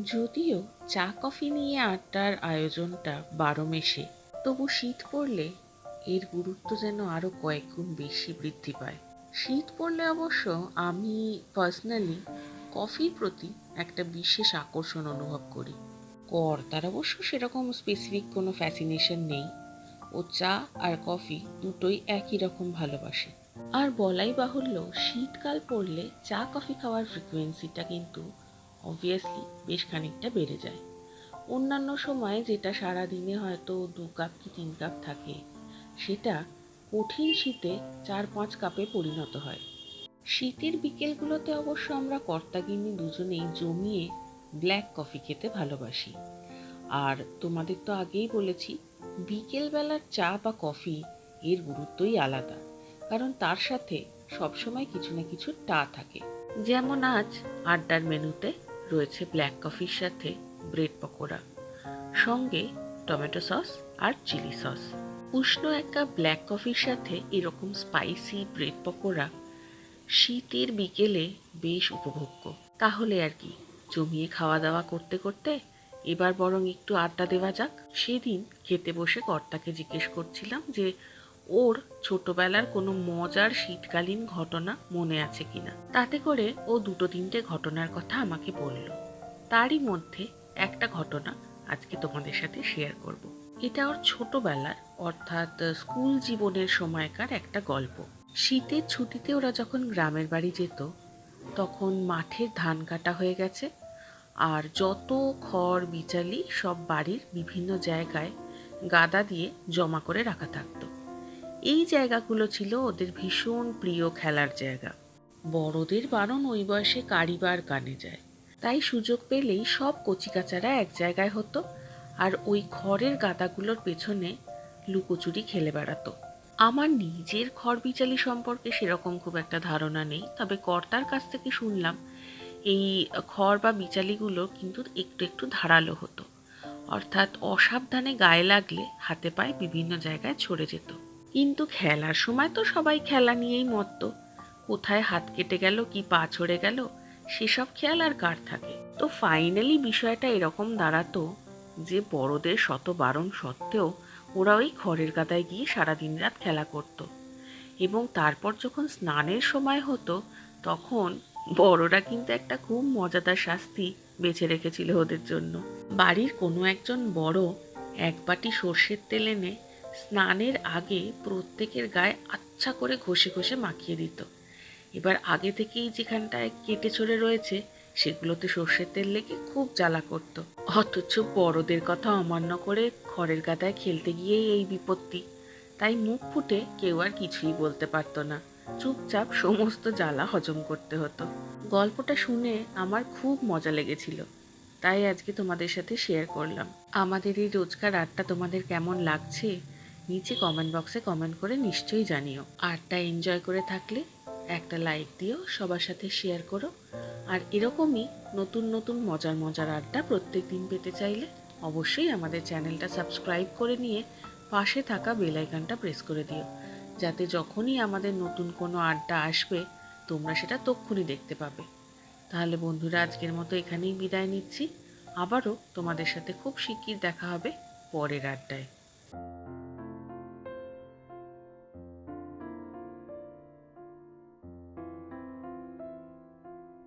যদিও চা কফি নিয়ে আড্ডার আয়োজনটা বারো মেশে, তবু শীত পড়লে এর গুরুত্ব যেন আরও কয়েক গুণ বেশি বৃদ্ধি পায়। শীত পড়লে অবশ্য আমি পার্সোনালি কফির প্রতি একটা বিশেষ আকর্ষণ অনুভব করি। কর কর্তার অবশ্য সেরকম স্পেসিফিক কোনো ফ্যাসিনেশন নেই। ও চা আর কফি দুটোই একই রকম ভালোবাসে। আর বলাই বাহুল্য, শীতকাল পড়লে চা কফি খাওয়ার ফ্রিকোয়েন্সিটা কিন্তু অবভিয়াসলি বেশ খানিকটা বেড়ে যায়। অন্যান্য সময় যেটা সারা দিনে হয়তো দু কাপ কি তিন কাপ থাকে, সেটা কঠিন শীতে চার পাঁচ কাপে পরিণত হয়। শীতের বিকেলগুলোতে অবশ্য আমরা কর্তাগিন্নি দুজনেই জমিয়ে ব্ল্যাক কফি খেতে ভালোবাসি। আর তোমাদের তো আগেই বলেছি, বিকেলবেলার চা বা কফি এর গুরুত্বই আলাদা, কারণ তার সাথে সবসময় কিছু না কিছু টা থাকে। যেমন আজ আড্ডার মেনুতে রয়েছে ব্ল্যাক কফির সাথে ব্রেড পকোড়া, সঙ্গে টমেটো সস আর চিলি সস। উষ্ণ এক কাপ ব্ল্যাক কফির সাথে এরকম স্পাইসি ব্রেড পকোড়া শীতের বিকেলে বেশ উপভোগ্য। তাহলে আর কি, জমিয়ে খাওয়া দাওয়া করতে করতে এবার বরং একটু আড্ডা দেওয়া যাক। সেদিন খেতে বসে কর্তাকে জিজ্ঞেস করছিলাম যে ওর ছোটবেলার কোনো মজার শীতকালীন ঘটনা মনে আছে কিনা? তাতে করে ও দুটো তিনটে ঘটনার কথা আমাকে বলল। তারই মধ্যে একটা ঘটনা আজকে তোমাদের সাথে শেয়ার করব। এটা ওর ছোটবেলার, অর্থাৎ স্কুল জীবনের সময়কার একটা গল্প। শীতের ছুটিতে ওরা যখন গ্রামের বাড়ি যেত, তখন মাঠের ধান কাটা হয়ে গেছে আর যত খড়, বিচালি সব বাড়ির বিভিন্ন জায়গায় গাদা দিয়ে জমা করে রাখা থাকতো। এই জায়গাগুলো ছিল ওদের ভীষণ প্রিয় খেলার জায়গা। বড়দের বারণ ওই বয়সে কারিবার কানে যায়। তাই সুযোগ পেলেই সব কচিকাচারা এক জায়গায় হতো আর ওই খড়ের গাদাগুলোর পেছনে লুকোচুরি খেলে বেড়াতো। আমার নিজের খড় বিচালি সম্পর্কে সেরকম খুব একটা ধারণা নেই, তবে কর্তার কাছ থেকে শুনলাম এই খড় বা বিচালিগুলো কিন্তু একটু একটু ধারালো হতো। অর্থাৎ অসাবধানে গায়ে লাগলে হাতে পায়ে বিভিন্ন জায়গায় ছড়ে যেত। কিন্তু খেলার সময় তো সবাই খেলা নিয়েই মত্ত। কোথায় হাত কেটে গেল, কি পা ছড়ে গেল, সেসব খেয়াল আর কার থাকে? তো ফাইনালি বিষয়টা এরকম দাঁড়াতো যে বড়দের শত বারণ সত্ত্বেও ওরা ওই খড়ের গাদায় গিয়ে সারাদিন রাত খেলা করত। এবং তারপর যখন স্নানের সময় হতো, তখন বড়রা কিন্তু একটা খুব মজাদার শাস্তি বেছে রেখেছিল ওদের জন্য। বাড়ির কোনো একজন বড় এক বাটি সর্ষের তেল এনে স্নানের আগে প্রত্যেকের গায়ে আচ্ছা করে ঘষে ঘষে মাখিয়ে দিত। এবার আগে থেকেই যেখানটায় কেটে ছড়ে রয়েছে, সেগুলোতে সর্ষের তেল লেগে খুব জ্বালা করত। অথচ বড়দের কথা অমান্য করে খড়ের গাদায় খেলতে গিয়েই এই বিপত্তি। তাই মুখ ফুটে কেউ আর কিছুই বলতে পারতো না। চুপচাপ সমস্ত জ্বালা হজম করতে হতো। গল্পটা শুনে আমার খুব মজা লেগেছিল। তাই আজকে তোমাদের সাথে শেয়ার করলাম। আমাদের এই রোজকার আড্ডা তোমাদের কেমন লাগছে? নিচে কমেন্ট বক্সে কমেন্ট করে নিশ্চয়ই জানিও। আড্ডা এনজয় করে থাকলে একটা লাইক দিও, সবার সাথে শেয়ার করো। আর এরকমই নতুন নতুন মজার মজার আড্ডা প্রত্যেক দিন পেতে চাইলে অবশ্যই আমাদের চ্যানেলটা সাবস্ক্রাইব করে নিয়ে পাশে থাকা বেল আইকনটা প্রেস করে দিও। যাতে যখনই আমাদের নতুন কোনো আড্ডা আসবে, তোমরা সেটা তক্ষুনি দেখতে পাবে। তাহলে বন্ধুরা, আজকের মতো এখানেই বিদায় নিচ্ছি। আবারও তোমাদের সাথে খুব শিগগির দেখা হবে পরের আড্ডায়।